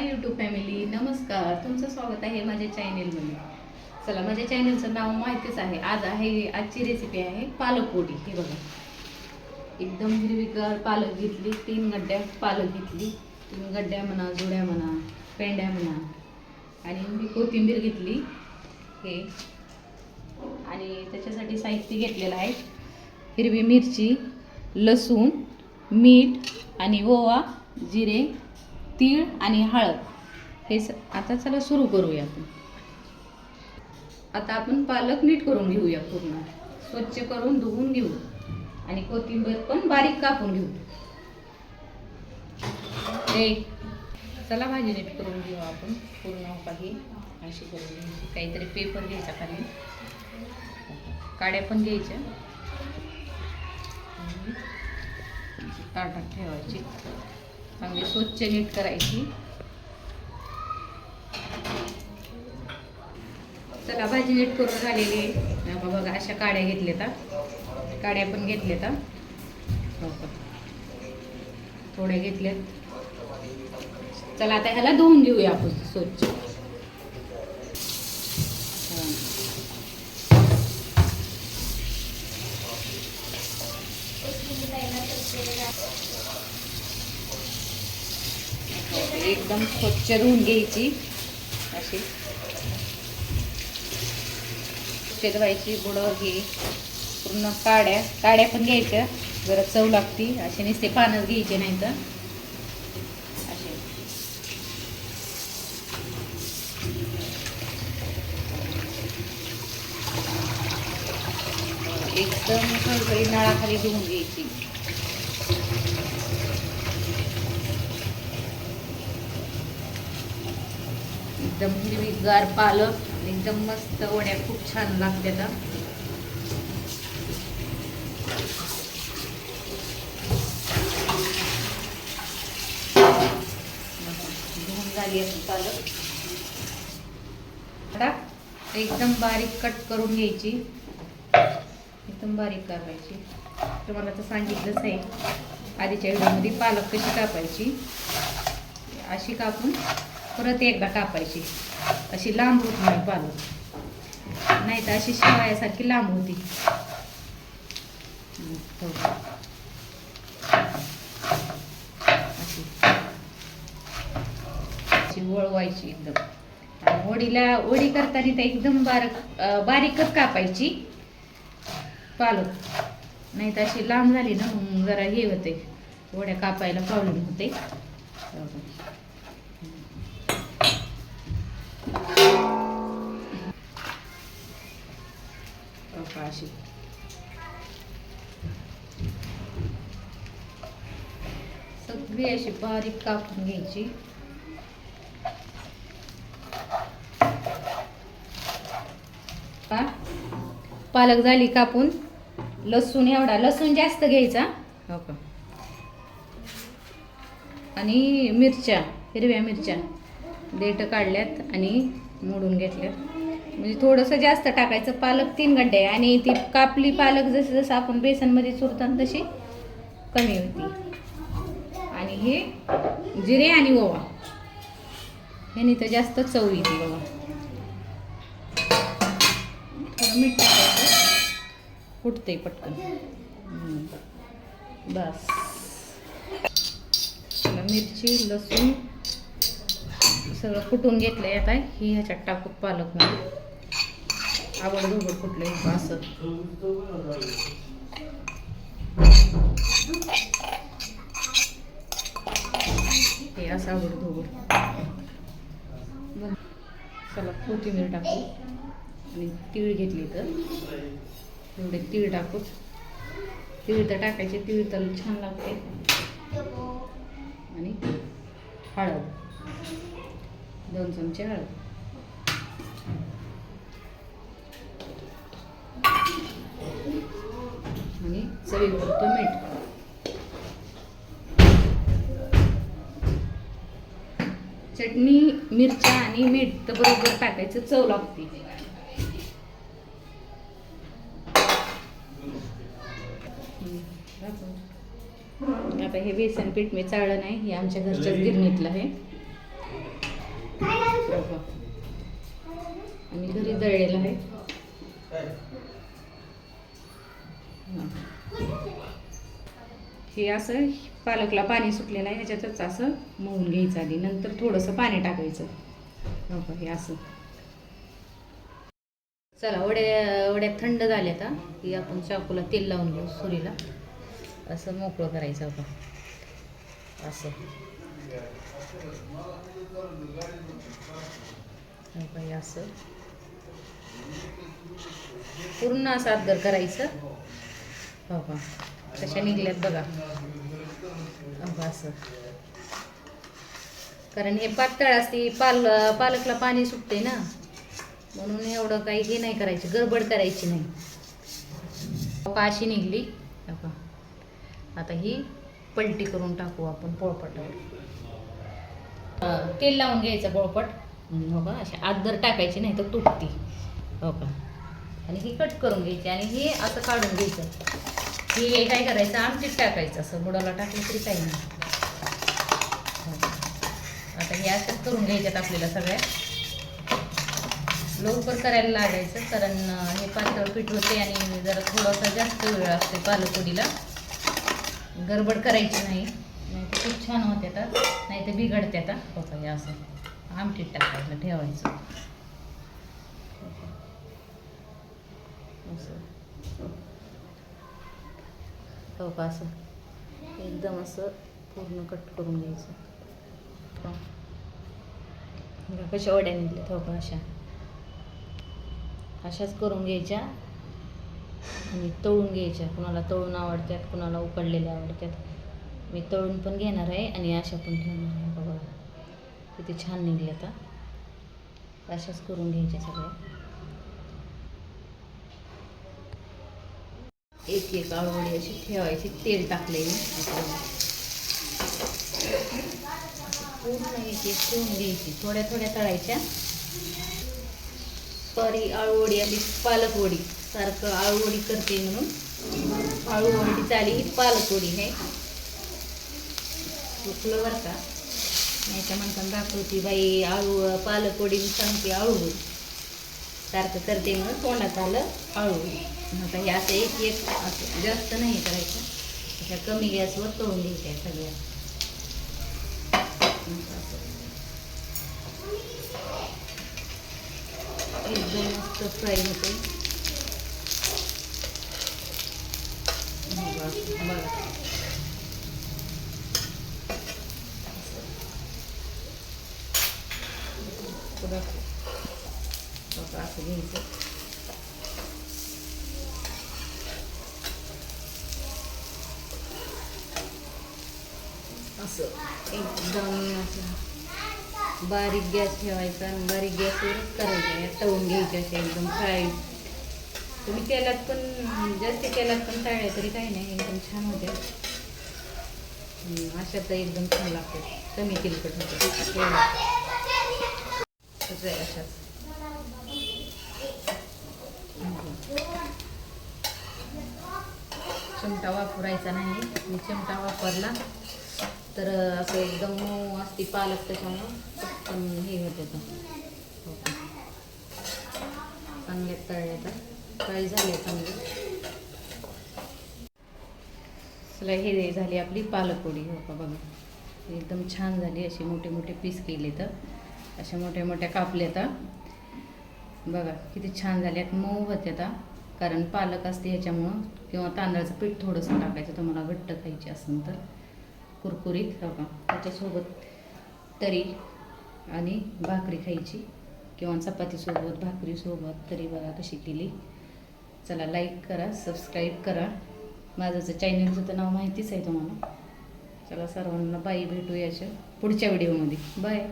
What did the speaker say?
Hi YouTube family नमस्कार. तुमचं स्वागत आहे माझ्या चॅनेलमध्ये चला माझ्या चॅनेलचं नाव माहितीच आहे. आज आहे आजची रेसिपी आहे पालक पोटी हे बघा. एकदम हिरवीगार पालक घेतली तीन गड्ड्या पालक घेतली. तीन गड्ड्या म्हणा जोड्या म्हणा पेंड्या म्हणा. आणि मी कोथिंबीर घेतली हे. आणि त्याच्यासाठी साहित्य घेतलेलं आहे. हिरवी मिरची लसूण मीठ आणि ओवा जिरे तीळ आणि हळद. हे स आता चला सुरू करूया आपण. आता आपण पालक नीट करून घेऊया पूर्ण. स्वच्छ करून धुवून घेऊ. आणि कोथिंबीर पण बारीक कापून घेऊ. ए चला भाजी नीट करून घेऊ आपण. पूर्ण काही अशी करून घ्यायची काहीतरी पेपर घ्यायचा खाली. काड्या पण घ्यायच्या. ताटात ठेवायची. चांगली स्वच्छ नीट करायची. चला भाजी नीट करून झालेली आहे. बघा अशा काड्या घेतल्या हा. काड्या पण घेतल्यात हो. थोड्या घेतल्यात. चला आता ह्याला धुवून घेऊया आपण स्वच्छ हा. एकदम स्वच्छ धुवून घ्यायची. अशी. शिजवायची गुड घे पूर्ण काड्या काड्या पण घ्यायच्या. जरा चव लागती. असे नुसते पानच घ्यायचे नाही तर असे. एकदम खळखळी नळाखाली धुवून घ्यायची. एकदम हिरवीगार पालक एकदम मस्त वड्या खूप छान लागतात धुवून झाली अशी पालक. आता एकदम बारीक कट करून घ्यायची. एकदम बारीक कापायची. तुम्हाला तर सांगितलंच आहे आधीच्या व्हिडिओमध्ये पालक कशी कापायची अशी कापून परत एकदा कापायची. अशी लांब होत नाही पालक नाही तर अशी शिवायासारखी लांब होती. हो. अशी. अशी वळवायची एकदम. वडीला वडी करताना तर एकदम बारीक बारीकच कापायची पालक नाही तर अशी लांब झाली ना मग जरा हे होते. वड्या कापायला प्रॉब्लेम होते. सगळी अशी बारीक कापून घ्यायची. पालक झाली कापून. लसूण एवढा लसूण जास्त घ्यायचा. हो का? आणि मिरच्या हिरव्या मिरच्या. देठ काढल्यात आणि मोडून घेतल्यात. म्हणजे थोडंसं जास्त टाकायचं. पालक तीन गड्डे आहे आणि ती कापली पालक जसं जसं आपण बेसनमध्ये चुरतात तशी कमी होती. आणि हे जिरे आणि ओवा. ह्यानी तर जास्त चव येते ओवा थोडं मीठ टाकायचं. फुटते पटकन. बस. मिरची लसूण सगळं कुटून घेतलंय आता. ही ह्याच्यात टाकू पालक आवड धोबड फुटलं असं हे असा आवड धोबड चला कोथिंबीर टाकू. आणि तीळ घेतली तर. एवढे तीळ टाकू. तीळ तर टाकायचे तीळ तर छान लागते. आणि हळद. दोन चमचे हळद. आणि चवीपुरतं मीठ. चटणी मिरच्या आणि मीठ तर बरोबर टाकायचं चव लागते आता हे बेसन पीठ मी चाळलं नाही हे आमच्या घरच्याच गिरणीतलं आहे. आणि घरी दळलेलं आहे. हे असं पालकला पाणी सुटलेलं आहे ह्याच्यातच असं मळून घ्यायचं आधी. नंतर थोडंसं पाणी टाकायचं. हो हे असं. चला वड्या वड्या थंड झाल्या आता. की आपण चाकूला तेल लावून घेऊ सुरीला. असं मोकळं करायचं आपण. असं. हो असं. पूर्ण असं आदर करायचं. हो का कशा निघल्यात बघा. असं कारण हे पातळ असते पाल पालकला पाणी सुटते ना. म्हणून एवढं काही हे नाही करायची गडबड करायची नाही. का, अशी निघली. आता ही पलटी करून टाकू आपण पोळपाटावर. तेल लावून घ्यायचं पोळपट. हो का अशी आदर टाकायची नाही तर तुटती. हो का आणि ही कट करून घ्यायची आणि हे असं काढून घ्यायचं. हे काय करायचं? आमटीत टाकायचं. असं बुडाला टाकलं तरी काही नाही. आता हे असंच करून घ्यायच्यात आपल्याला सगळ्या. लवकर करायला लागायचं कारण हे पातळ पीठ होते आणि जरा थोडासा जास्त वेळ असते पालकोडीला गडबड करायची नाही. नाही तर खूप छान होते आता. नाही तर बिघडते आता. हो हे असं आमटीत टाकायचं ठेवायचं असं हो का असं एकदम असं पूर्ण कट करून घ्यायचं. कशा वड्या निघल्या हो का अशा. अशाच करून घ्यायच्या आणि तळून घ्यायच्या. कुणाला तळून आवडतात कुणाला उकडलेल्या आवडतात मी तळून पण घेणार आहे आणि अशा पण ठेवणार आहे. बघा. किती छान निघल्या आता अशाच करून घ्यायच्या सगळ्या. एक एक आळूवडी अशी ठेवायची तेल टाकलेली. पूर्ण एक एक ठेवून घ्यायची थोड्या थोड्या तळायच्या. सॉरी आळूवडी आली पालकवडी. सारखं आळूवडी करते म्हणून. आळूवडी चाली ही पालकवडी आहे चुकलं बरं का? नाही तर म्हणताना दाखवती बाई आळू पालकवडी मी सांगते आळूवडी सारखं करते म्हणून तोंडात आलं आळूवडी आता हे असं एक एक असं जास्त नाही करायचं. अशा कमी गॅसवर तळून घ्यायच्या सगळ्या. एकदम मस्त फ्राय होते बघा. बघा, असं घ्यायचं. असं एकदम असं बारीक गॅस ठेवायचा आणि बारीक गॅसवर करायचं. तळून घ्यायचे असे एकदम फ्राय. तुम्ही तेलात पण जास्त तेलात पण तळले तरी काही नाही. एकदम छान होते. अशा तर एकदम छान लागतात कमी तेलकट होते. कसं आहे अशाच चिमटा वापरायचा नाही. मी चिमटा वापरला. तर असं एकदम मऊ असते पालक त्याच्यामुळं पण हे होत होतं. हो चांगले तळले तर. फ्राय झाले चांगले. चला हे झाली आपली पालकपोळी. हो का बघा. एकदम छान झाली असे मोठे मोठे पीस केले तर. अशा मोठ्या मोठ्या कापल्या तर. बघा किती छान झाल्यात मऊ होत्या आता. कारण पालक असते ह्याच्यामुळं किंवा तांदळाचं पीठ थोडंसं टाकायचं. तुम्हाला घट्ट खायची असेल तर. कुरकुरीत रवा त्याच्यासोबत तरी आणि भाकरी खायची किंवा चपातीसोबत भाकरीसोबत तरी बघा कशी केली. चला लाईक करा सबस्क्राईब करा. माझं जे चॅनलचं तर नाव माहितीच आहे तुम्हाला. चला सर्वांना बाई भेटू याच्या पुढच्या व्हिडिओमध्ये बाय